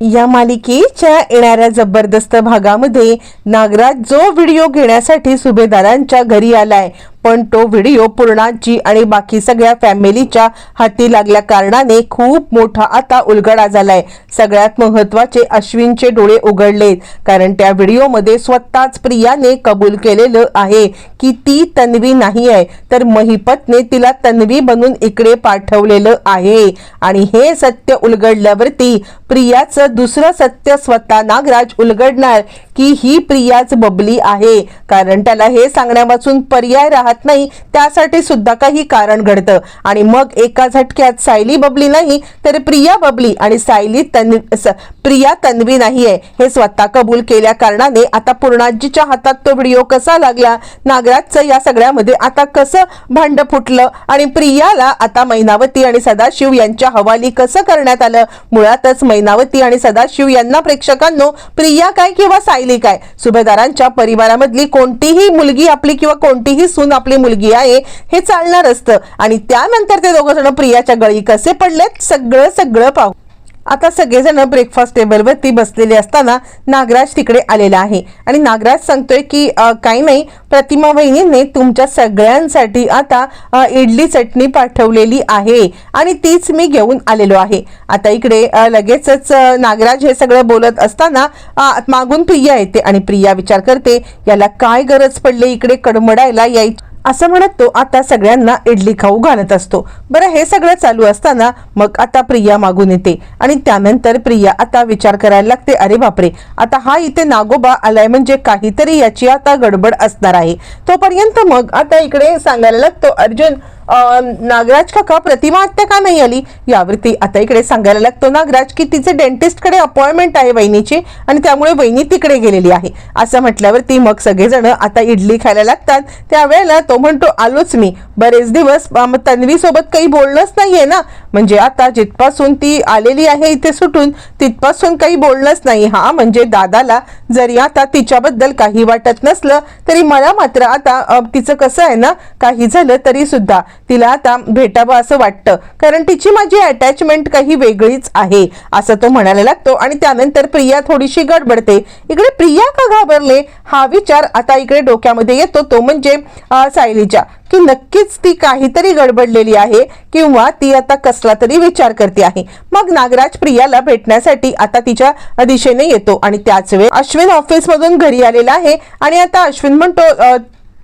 या मालिकेच्या येणाऱ्या जबरदस्त भागामध्ये नागराज जो व्हिडिओ घेण्यासाठी सुभेदारांच्या घरी आलाय. पण तो व्हिडिओ पूर्णाची आणि बाकी सगळ्या फॅमिलीच्या हाती लागल्या कारणाने खूप मोठा आता उलगडा झालाय. सगळ्यात महत्त्वाचे अश्विनचे डोळे उघडलेत कारण त्या व्हिडिओमध्ये स्वतःच प्रियाने कबूल केलेलं आहे की ती तन्वी नाही आहे तर महिपतने तिला तन्वी बनून इकडे पाठवलेलं आहे. आणि हे सत्य उलगडल्यावरती प्रियाचं दुसरं सत्य स्वतः नागराज उलगडणार की ही प्रियाच बबली आहे कारण त्याला हे सांगण्यापासून पर्याय राहत नाही त्यासाठी सुद्धा काही कारण घडतं. आणि मग एका झटक्यात सायली बबली नाही तर प्रिया बबली आणि सायली तन्वी प्रिया तन्वी नाही आहे हे स्वतः कबूल केल्या कारणाने आता पूर्णाजीच्या हातात तो व्हिडिओ कसा लागला? नागराजचं या सगळ्यामध्ये आता कसं भांड फुटलं? आणि प्रियाला आता मैनावती आणि सदाशिव यांच्या हवाली कसं करण्यात आलं? मुळातच मैनावती आणि सदाशिव यांना प्रेक्षकांनो प्रिया काय किंवा सायली काय? सुभेदारांच्या परिवारामधली कोणतीही मुलगी आपली किंवा कोणतीही सून आपली मुलगी आहे हे चालणार असतं आणि त्यानंतर ते दोघं जण प्रियाच्या गळी कसे पडलेत? सगळं सगळं पाहू. आता सगळेजण ब्रेकफास्ट टेबलवरती बसलेले असताना नागराज तिकडे आलेला आहे. आणि नागराज सांगतोय की काही नाही प्रतिमा वहिनीने तुमच्या सगळ्यांसाठी आता इडली चटणी पाठवलेली आहे. आणि तीच मी घेऊन आलेलो आहे. आता इकडे लगेचच नागराज हे सगळं बोलत असताना मागून प्रिया येते आणि प्रिया विचार करते याला काय गरज पडली इकडे कडमडायला यायची? असं म्हणत तो आता सगळ्यांना इडली खाऊ घालत असतो. बरं हे सगळं चालू असताना मग आता प्रिया मागून येते आणि त्यानंतर प्रिया आता विचार करायला लागते अरे बापरे आता हा इथे नागोबा आलाय म्हणजे काहीतरी याची आता गडबड असणार आहे. तोपर्यंत मग आता इकडे सांगायला लागतो अर्जुन नागराज काका प्रतिमा आत्या का नाही आली? यावरती आता इकडे सांगायला लागतो नागराज की तिचे डेंटिस्टकडे अपॉइंटमेंट आहे वहिनीची आणि त्यामुळे वहिनी तिकडे गेलेली आहे. असं म्हटल्यावरती मग सगळेजण आता इडली खायला लागतात. त्यावेळेला तो म्हणतो आलोच मी. बरेच दिवस तन्वीसोबत काही बोलणंच नाहीये ना. म्हणजे आता जिथपासून ती आलेली आहे इथे सुटून तिथपासून काही बोलणंच नाही. हा म्हणजे दादाला जरी आता तिच्याबद्दल काही वाटत नसलं तरी मला मात्र आता तिचं कसं आहे ना काही झालं तरी सुद्धा. तिला आता भेटावं असं वाटतं. कारण तिची माझी अटॅचमेंट काही वेगळीच आहे असं तो म्हणायला लागतो. आणि त्यानंतर प्रिया थोडीशी गडबडते. इकडे प्रिया का घाबरले? हा विचार आता इकडे डोक्यामध्ये येतो. तो म्हणजे सायलीच्या. की नक्कीच ती काहीतरी गडबडलेली आहे किंवा ती आता कसला तरी विचार करते आहे. मग नागराज प्रियाला भेटण्यासाठी आता तिच्या दिशेने येतो. आणि त्याच वेळ अश्विन ऑफिसमधून घरी आलेला आहे. आणि आता अश्विन म्हणतो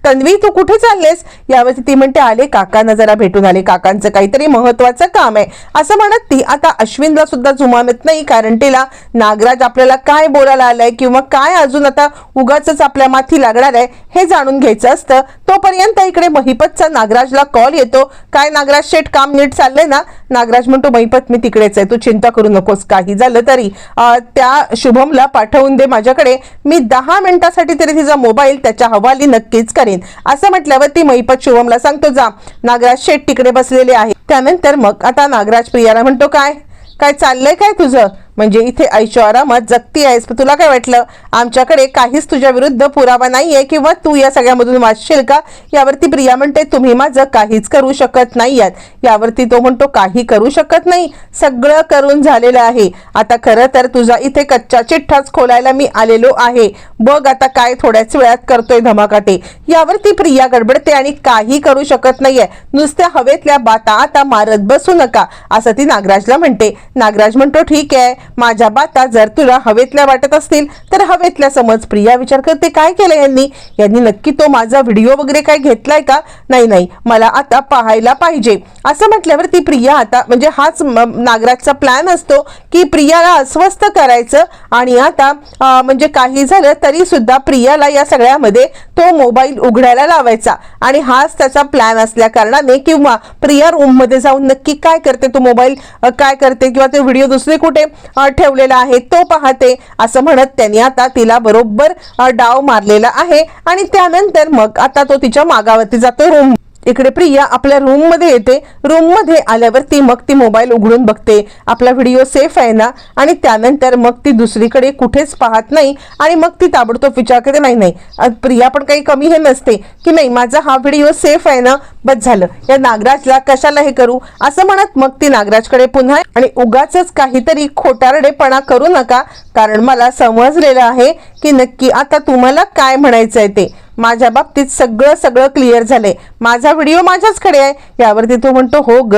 तन्वी तू कुठे चाललेस? यावरती ती म्हणते आले काकांना जरा भेटून आले. काकांचं काहीतरी महत्वाचं काम आहे. असं म्हणत ती आता अश्विनला सुद्धा जुमानत नाही कारण तिला नागराज आपल्याला काय बोलायला आलाय किंवा काय अजून आता उगाच आपल्या माथी लागणार आहे हे जाणून घ्यायचं असतं. तोपर्यंत इकडे महिपतचा नागराजला कॉल येतो. काय नागराज शेठ काम नीट चाललंय ना? नागराज म्हणतो महिपत मी तिकडेच आहे. तू चिंता करू नकोस काही झालं तरी. त्या शुभमला पाठवून दे माझ्याकडे. मी दहा मिनिटासाठी तरी तिचा मोबाईल त्याच्या हवाली नक्कीच करेन. असं म्हटल्यावर ती महिपत शुभमला सांगतो जा नागराज शेठ तिकडे बसलेले आहे त्यानंतर मग आता नागराज प्रियाला म्हणतो काय? काय चाललंय काय तुझं? म्हणजे इथे ऐशो आरामात जगती आहेस. पण तुला काय वाटलं? आमच्याकडे काहीच तुझ्या विरुद्ध पुरावा नाही आहे किंवा तू या सगळ्यामधून वाचशील का? यावरती प्रिया म्हणते तुम्ही माझं काहीच करू शकत नाही आहात यावरती तो म्हणतो काही करू शकत नाही. सगळं करून झालेलं आहे. आता खरं तर तुझा इथे कच्चा चिठ्ठाच खोलायला मी आलेलो आहे. बघ आता काय थोड्याच वेळात करतोय धमाकाटे. यावरती प्रिया गडबडते आणि काही करू शकत नाहीये. नुसत्या हवेतल्या बाता आता मारत बसू नका असं ती नागराजला म्हणते. नागराज म्हणतो ठीक आहे. माझ्या बाता जर तुला हवेतल्या वाटत असतील तर हवेतल्या समज प्रिया विचार करते काय केलं यांनी? यांनी नक्की तो माझा व्हिडिओ वगैरे काय घेतलाय का? नाही नाही मला आता पाहायला पाहिजे. असं म्हटल्यावर ती प्रिया आता म्हणजे हाच नागराजचा प्लॅन असतो की प्रियाला अस्वस्थ करायचं आणि आता म्हणजे काही झालं तरी सुद्धा प्रियाला या सगळ्यामध्ये तो मोबाईल उघडायला लावायचा. आणि हाच त्याचा प्लॅन असल्या कारणाने किंवा प्रिया रूममध्ये जाऊन नक्की काय करते तो मोबाईल काय करते किंवा ते व्हिडिओ दुसरे कुठे ठेवलेला आहे. तो पाहते असं म्हणत त्यांनी आता तिला बरोबर डाव मारलेला आहे. आणि त्यानंतर मग आता तो तिच्या मागावरती जातो. रूम इकडे प्रिया आपल्या रूममध्ये येते. रूममध्ये आल्यावर आल्यावरती मग ती मोबाईल उघडून बघते. आपला व्हिडिओ सेफ आहे ना? आणि त्यानंतर मग ती दुसरीकडे कुठेच पाहत नाही आणि मग ती ताबडतोब विचार करते नाही नाही प्रिया पण काही कमी हे नसते. की नाही माझा हा व्हिडिओ सेफ आहे ना? बस झालं. या नागराजला कशाला हे करू? असं म्हणत मग ती नागराजकडे पुन्हा आणि उगाच काहीतरी खोटारडेपणा करू नका. कारण मला समजलेलं आहे की नक्की आता तुम्हाला काय म्हणायचं आहे ते. माझ्या बाबतीत सगळं सगळं क्लिअर झालंय. माझा व्हिडिओ माझ्याचकडे आहे. यावरती तो म्हणतो हो ग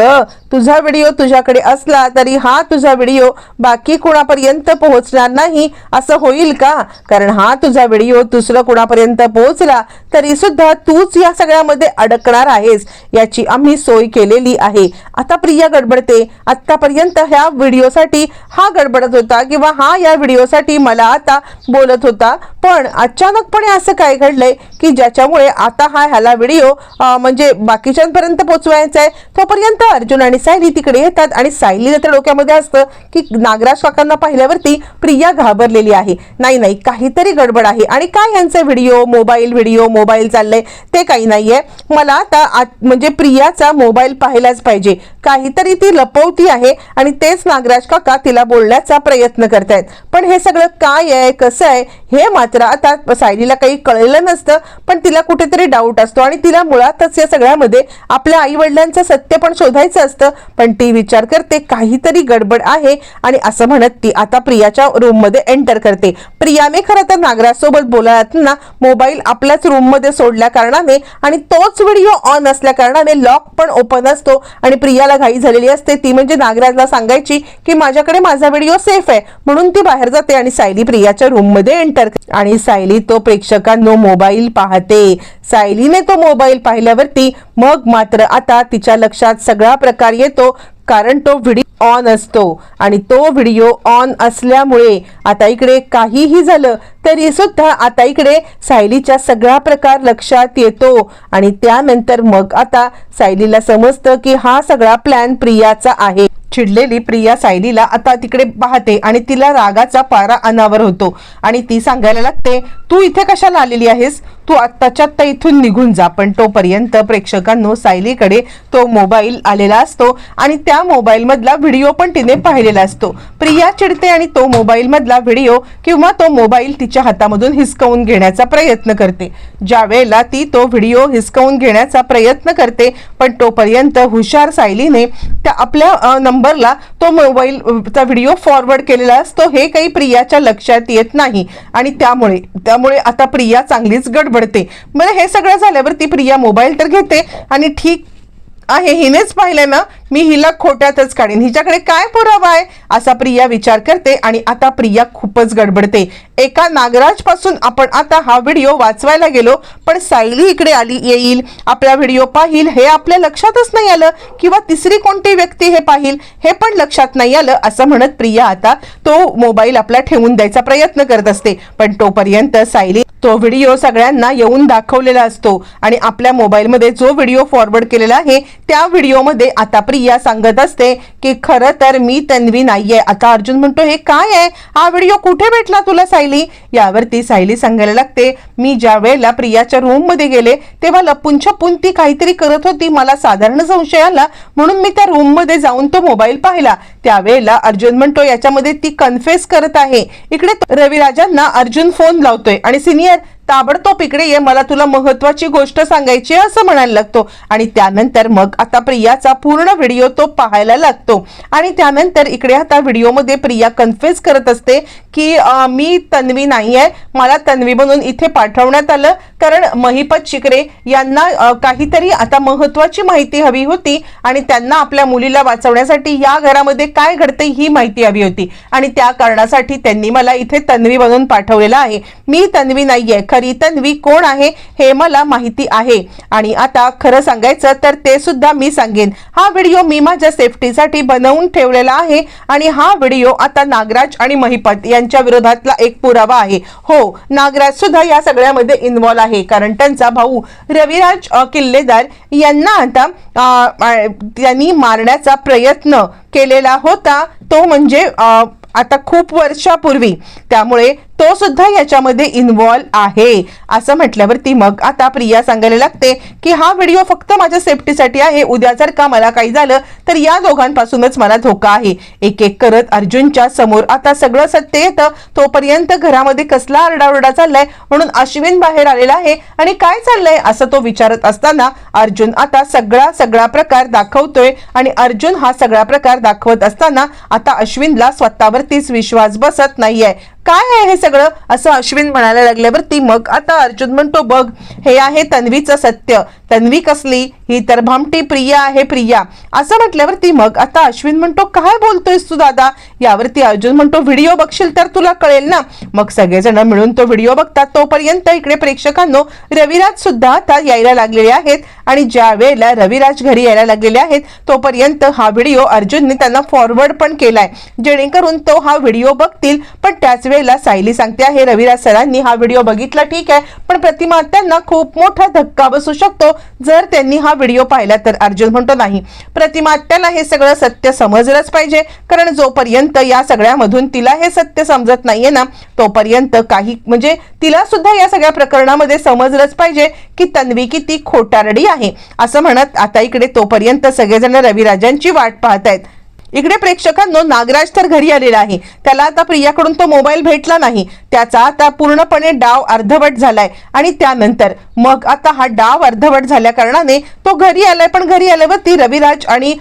तुझा व्हिडिओ तुझ्याकडे असला तरी हा तुझा व्हिडिओ बाकी कुणापर्यंत पोहोचणार नाही. असं होईल का? कारण हा तुझा व्हिडिओ दुसरं कुणापर्यंत पोहोचला तरी सुद्धा तूच या सगळ्यामध्ये अडकणार आहेस. याची आम्ही सोय केलेली आहे. आता प्रिया गडबडते. आत्तापर्यंत ह्या व्हिडिओसाठी हा गडबडत होता किंवा हा या व्हिडिओसाठी मला आता बोलत होता. पण अचानकपणे असं काय घडलंय? की ज्याच्यामुळे आता हा ह्याला व्हिडिओ म्हणजे बाकीच्यांपर्यंत पोचवायचा आहे. तोपर्यंत अर्जुन आणि सायली तिकडे येतात आणि सायलीला तर डोक्यामध्ये असतं की नागराज काकांना पाहिल्यावरती प्रिया घाबरलेली आहे. नाही नाही काहीतरी गडबड आहे. आणि काय यांचा व्हिडिओ मोबाईल व्हिडिओ मोबाईल चाललंय. ते काही नाहीये. मला आता म्हणजे प्रियाचा मोबाईल पाहिलाच पाहिजे. काहीतरी ती लपवती आहे आणि तेच नागराज काका तिला बोलण्याचा प्रयत्न करतायत. पण हे सगळं काय आहे? कसं आहे? हे मात्र आता सायलीला काही कळलेलं नसतं. पण तिला कुठेतरी डाऊट असतो. आणि तिला मुळातच या सगळ्यामध्ये आपल्या आई वडिलांचं सत्य पण शोधायचं असतं. पण ती विचार करते काहीतरी गडबड आहे. आणि असं म्हणत ती आता प्रियाच्या रूममध्ये एंटर करते. प्रियाने खरं तर नागरासोबत बोलायला मोबाईल आपल्याच रूममध्ये सोडल्या कारणाने आणि तोच व्हिडिओ ऑन असल्या कारणाने लॉक पण ओपन असतो. आणि प्रियाला घाई झालेली असते. ती म्हणजे नागराजला सांगायची की माझ्याकडे माझा व्हिडिओ सेफ आहे. म्हणून ती बाहेर जाते आणि सायली प्रियाच्या रूममध्ये एंटर आणि सायली तो प्रेक्षकांनो मोबाईल पाहते. सायलीने तो मोबाईल पाहिल्यावरती मग मात्र आता तिच्या लक्षात सगळा प्रकार येतो कारण तो व्हिडिओ ऑन असतो. आणि तो व्हिडिओ ऑन असल्यामुळे आता इकडे काहीही झालं तरी सुद्धा आता इकडे सायलीच्या सगळा प्रकार लक्षात येतो. आणि त्यानंतर मग आता सायलीला समजतं की हा सगळा प्लॅन प्रियाचा आहे. चिडलेली प्रिया सायलीला आता तिकडे पाहते आणि तिला रागाचा पारा अनावर होतो. आणि ती सांगायला लागते तू इथे कशाला आलेली आहेस? तू आत्ताच्या आत्ता इथून निघून जा. पण तोपर्यंत प्रेक्षकांनो सायलीकडे तो मोबाईल आलेला असतो आणि त्या मोबाईल मधला व्हिडिओ पण तिने पाहिलेला असतो. प्रिया चिडते आणि तो मोबाईल मधला व्हिडिओ किंवा तो मोबाईल तिच्या हातामधून हिसकावून घेण्याचा प्रयत्न करते. ज्या वेळेला ती तो व्हिडिओ हिसकावून घेण्याचा प्रयत्न करते पण तोपर्यंत हुशार सायलीने त्या आपल्या नंबरला तो मोबाईलचा व्हिडिओ फॉरवर्ड केलेला असतो हे काही प्रियाच्या लक्षात येत नाही. आणि त्यामुळे त्यामुळे आता प्रिया चांगलीच गडबडते. मला हे सगळं झाल्यावर ती प्रिया मोबाईल तर घेते आणि ठीक आहे. हिनेच पाहिलं ना मी हिला खोट्यातच काढीन. हिच्याकडे काय पुरावा आहे? असा प्रिया विचार करते आणि आता प्रिया खूपच गडबडते. एका नागराजपासून आपण आता हा व्हिडिओ वाचवायला गेलो पण सायली इकडे आली येईल. आपला व्हिडिओ पाहिल हे आपल्या लक्षातच नाही आलं. किंवा तिसरी कोणती व्यक्ती हे पाहिल हे पण लक्षात नाही आलं असं म्हणत प्रिया आता तो मोबाईल आपला ठेवून द्यायचा प्रयत्न करत असते. पण तोपर्यंत सायली तो व्हिडिओ सगळ्यांना येऊन दाखवलेला असतो. आणि आपल्या मोबाईलमध्ये जो व्हिडिओ फॉरवर्ड केलेला आहे त्या व्हिडिओमध्ये आता प्रिया सांगत असते की खरं तर मी तन्वी नाहीये. आता अर्जुन म्हणतो हे काय आहे? हा व्हिडिओ कुठे भेटला तुला सायली? यावरती सायली सांगायला लागते मी ज्या वेळेला प्रियाच्या रूममध्ये गेले तेव्हा लपून छपून ती काहीतरी करत होती. मला साधारण संशय आला. म्हणून मी त्या रूममध्ये जाऊन तो मोबाईल पाहिला. त्यावेळेला अर्जुन म्हणतो याच्यामध्ये ती कन्फेस करत आहे. इकडे रविराजांना अर्जुन फोन लावतोय आणि सिनियर ताबडतोब इकडे ये मला तुला महत्वाची गोष्ट सांगायची आहे असं म्हणायला लागतो. आणि त्यानंतर मग आता प्रियाचा पूर्ण व्हिडिओ तो पाहायला लागतो. आणि त्यानंतर इकडे आता व्हिडिओमध्ये प्रिया कन्फ्युज करत असते की मी तन्वी नाही आहे. मला तन्वी म्हणून इथे पाठवण्यात आलं. कारण महिपत शिकरे यांना काहीतरी आता महत्वाची माहिती हवी होती. आणि त्यांना आपल्या मुलीला वाचवण्यासाठी या घरामध्ये काय घडते ही माहिती हवी होती. आणि त्या कारणासाठी त्यांनी मला इथे तन्वी म्हणून पाठवलेलं आहे. मी तन्वी नाही आहे खरी तन्वी कोण आहे हे मला माहिती आहे. आणि आता खरं सांगायचं तर ते सुद्धा मी सांगेन. हा व्हिडिओ मी माझ्या सेफ्टीसाठी बनवून ठेवलेला आहे आणि हा व्हिडिओ आता नागराज आणि महिपत यांच्या विरोधातला एक पुरावा आहे. हो नागराज सुद्धा या सगळ्यामध्ये इन्व्हॉल्व आहे. कारण त्यांचा भाऊ रविराज किल्लेदार यांना आता त्यांनी मारण्याचा प्रयत्न केलेला होता. तो म्हणजे आता खूप वर्षापूर्वी. त्यामुळे तो सुद्धा याच्यामध्ये इन्व्हॉल्व आहे. असं म्हटल्यावरती मग आता प्रिया सांगायला लागते की हा व्हिडिओ फक्त माझ्या सेफ्टीसाठी आहे. उद्या जर का मला काही झालं तर या दोघांपासूनच मला धोका आहे. एक एक करत अर्जुनच्या समोर आता सगळं सत्य येतं. तोपर्यंत घरामध्ये कसला आरडाओरडा चाललाय? म्हणून अश्विन बाहेर आलेला आहे. आणि काय चाललंय? असं तो विचारत असताना अर्जुन आता सगळा सगळा प्रकार दाखवतोय. आणि अर्जुन हा सगळा प्रकार दाखवत असताना आता अश्विनला स्वतःवरतीच विश्वास बसत नाहीये. काय आहे हे सगळं? असं अश्विन म्हणायला लागल्यावरती मग. आता अर्जुन म्हणतो बघ हे आहे तन्वीचं सत्य. तन्वी कसली? ही तर भामटी प्रिया आहे प्रिया. असं म्हटल्यावरती मग आता अश्विन म्हणतो काय बोलतोयस तू दादा? यावरती अर्जुन म्हणतो व्हिडिओ बघशील तर तुला कळेल ना. मग सगळेजण मिळून तो व्हिडिओ बघतात. तोपर्यंत इकडे प्रेक्षकांनो रविराज सुद्धा आता यायला लागलेले आहेत आणि ज्या वेळेला रविराज घरी यायला लागलेले आहेत तोपर्यंत हा व्हिडिओ अर्जुनने त्यांना फॉरवर्ड पण केलाय. जेणेकरून तो हा व्हिडिओ बघतील. पण त्याच वेळेला सायली सांगते आहे रविराज सरांनी हा व्हिडिओ बघितला ठीक आहे. पण प्रतिमा त्यांना खूप मोठा धक्का बसू शकतो. जर त्यांनी हा व्हिडिओ पाहिला तर अर्जुन म्हणतो नाही प्रतिमात्याला हे सगळं सत्य समजलंच पाहिजे. कारण जोपर्यंत या सगळ्यामधून तिला हे सत्य समजत नाहीये ना तोपर्यंत काही म्हणजे तिला सुद्धा या सगळ्या प्रकरणामध्ये समजलंच पाहिजे की तन्वी किती खोटारडी आहे. असं म्हणत आता इकडे तोपर्यंत सगळेजण रविराजांची वाट पाहत आहेत इकडे प्रेक्षकांनो नागराज तर घरी आलेला आहे. त्याला आता प्रियाकडून तो मोबाईल भेटला नाही. त्याचा आता पूर्णपणे डाव अर्धवट झालाय. आणि त्यानंतर मग आता हा डाव अर्धवट झाल्या कारणाने तो घरी आलाय पण घरी आल्यावरती रविराज आणि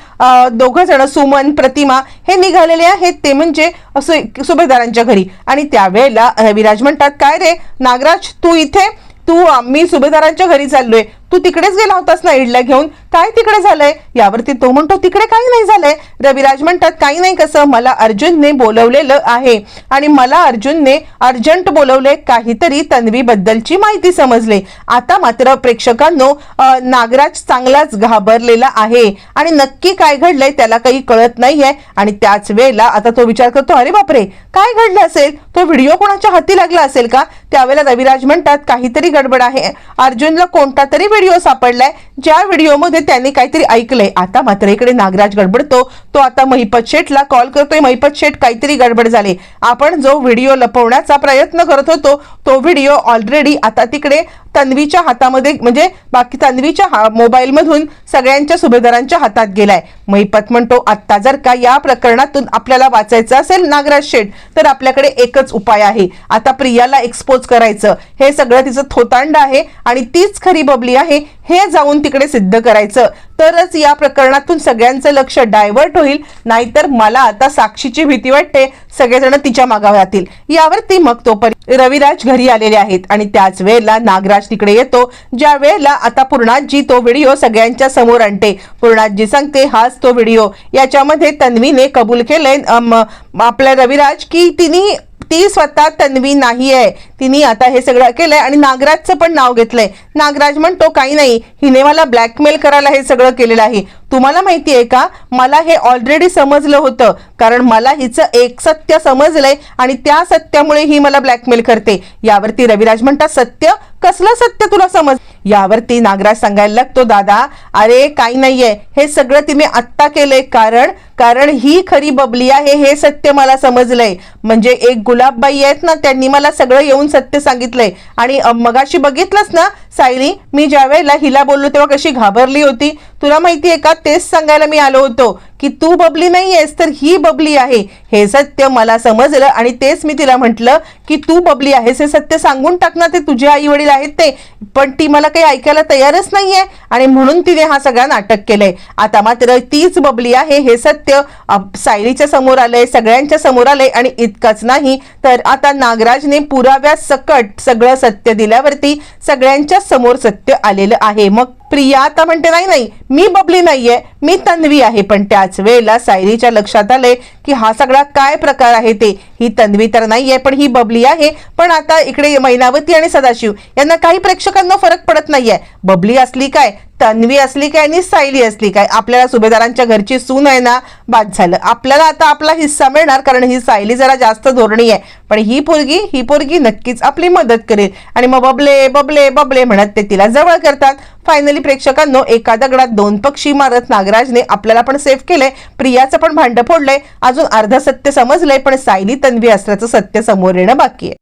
दोघ जण सुमन प्रतिमा हे निघालेले आहेत. ते म्हणजे असं सुभेदारांच्या घरी. आणि त्यावेळेला रविराज म्हणतात काय रे नागराज तू इथे? तू मी सुभेदारांच्या घरी चाललोय. तू तिकडेच गेला होतास ना ईडला घेऊन? काय तिकडे झालंय? यावरती तो म्हणतो तिकडे काही नाही झालंय. रविराज म्हणतात काही नाही कसं मला अर्जुनने बोलवलेलं आहे. आणि मला अर्जुनने अर्जंट बोलवले काहीतरी तन्वी बद्दलची माहिती समजले. आता मात्र प्रेक्षकांनो नागराज चांगलाच घाबरलेला आहे. आणि नक्की काय घडलंय त्याला काही कळत नाहीये. आणि त्याच वेळेला आता तो विचार करतो अरे बापरे काय घडलं असेल? तो व्हिडिओ कोणाच्या हाती लागला असेल का? त्यावेळेला रविराज म्हणतात काहीतरी गडबड आहे. अर्जुनला कोणता तरी व्हिडिओ सापडलाय. ज्या व्हिडिओमध्ये त्यांनी काहीतरी ऐकलंय. आता मात्र इकडे नागराज गडबडतो. तो आता महिपत शेठला कॉल करतोय. महिपत शेठ काहीतरी गडबड झाले. आपण जो व्हिडिओ लपवण्याचा प्रयत्न करत होतो तो व्हिडिओ ऑलरेडी आता तिकडे तन्वीच्या हातामध्ये म्हणजे बाकी तन्वीच्या मोबाईल मधून सगळ्यांच्या सुभेदारांच्या हातात गेलाय. महिपत म्हणतो आत्ता जर का या प्रकरणातून आपल्याला वाचायचं असेल नागराज शेठ तर आपल्याकडे एकच उपाय आहे. आता प्रियाला एक्सपोज करायचं. हे सगळं तिचं थोतांड आहे आणि तीच खरी बबली आहे. हे जाऊन तिकडे सिद्ध करायचं. तरच या प्रकरणातून सगळ्यांचं लक्ष डायव्हर्ट होईल. नाहीतर मला आता साक्षीची भीती वाटते. सगळेजण तिच्या मागावर जातील यावरती मग तोपर्यंत रविराज घरी आलेले आहेत आणि त्याच वेळेला नागराज तिकडे येतो. ज्या वेळेला आता पूर्णाजी तो व्हिडिओ सगळ्यांच्या समोर आणते. पूर्णाजी सांगते हाच तो व्हिडिओ. याच्यामध्ये तन्वीने कबूल केलंय आपल्या रविराज की तिने ती स्वतः तन्वी नाही आहे तिने आता हे सगळं केलंय आणि नागराजचं पण नाव घेतलंय. नागराज म्हणतो काही नाही. हिने मला ब्लॅकमेल करायला हे सगळं केलेलं आहे. तुम्हाला माहिती आहे का? मला हे ऑलरेडी समजलं होतं. कारण मला हिचं एक सत्य समजलंय आणि त्या सत्यामुळे ही मला ब्लॅकमेल करते. यावरती रविराज म्हणतात सत्य? कसलं सत्य तुला समज यावरती नागराज सांगायला लागतो दादा अरे काही नाहीये. हे सगळं तिने आत्ता केलंय कारण कारण ही खरी बबली आहे हे सत्य मला समजलंय. म्हणजे एक गुलाबबाई आहेत ना त्यांनी मला सगळं येऊन सत्य सांगितलंय. आणि मगाशी बघितलंच ना सायली मी ज्या वेळेला हिला बोललो तेव्हा कशी घाबरली होती. तुला माहिती आहे का तेच सांगायला मी आलो होतो की तू बबली नाही आहेस तर ही बबली आहे. हे सत्य मला समजलं आणि तेच मी तिला म्हटलं की तू बबली आहेस हे सत्य सांगून टाक ना ते तुझे आई वडील आहेत ते. पण ती मला काही ऐकायला तयारच नाहीये. आणि म्हणून तिने हा सगळा नाटक केलंय. आता मात्र तीच बबली आहे हे सत्य सत्य सायलीच्या समोर आलंय सगळ्यांच्या समोर आलंय आणि इतकंच नाही तर आता नागराजने पुराव्या सकट सगळं सत्य दिल्यावरती सगळ्यांच्या समोर सत्य आलेलं आहे. मग प्रिया आता म्हणते नाही नाही मी बबली नाहीये मी तन्वी आहे. पण त्याच वेळेला सायलीच्या लक्षात आले की हा सगळा काय प्रकार आहे ते. ही तन्वी तर नाहीये पण ही बबली आहे. पण आता इकडे मैनावती आणि सदाशिव यांना काही प्रेक्षकांना फरक पडत नाहीये. बबली असली काय तन्वी असली काय आणि सायली असली काय आपल्याला सुभेदारांच्या घरची सून आहे ना बाद झालं. आपल्याला आता आपला हिस्सा मिळणार कारण ही सायली जरा जास्त धोरणी आहे. पण ही पोरगी ही पोरगी नक्कीच आपली मदत करेल. आणि मग बबले बबले बबले म्हणत ते तिला जवळ करतात. फायनली प्रेक्षकांनो एका दगडात दोन पक्षी मारत नागराजने आपल्याला पण सेफ केलंय. प्रियाचं पण भांड फोडलंय. अजून अर्ध सत्य समजलंय पण सायली तन्वी असल्याचं सत्य समोर येणं बाकी आहे.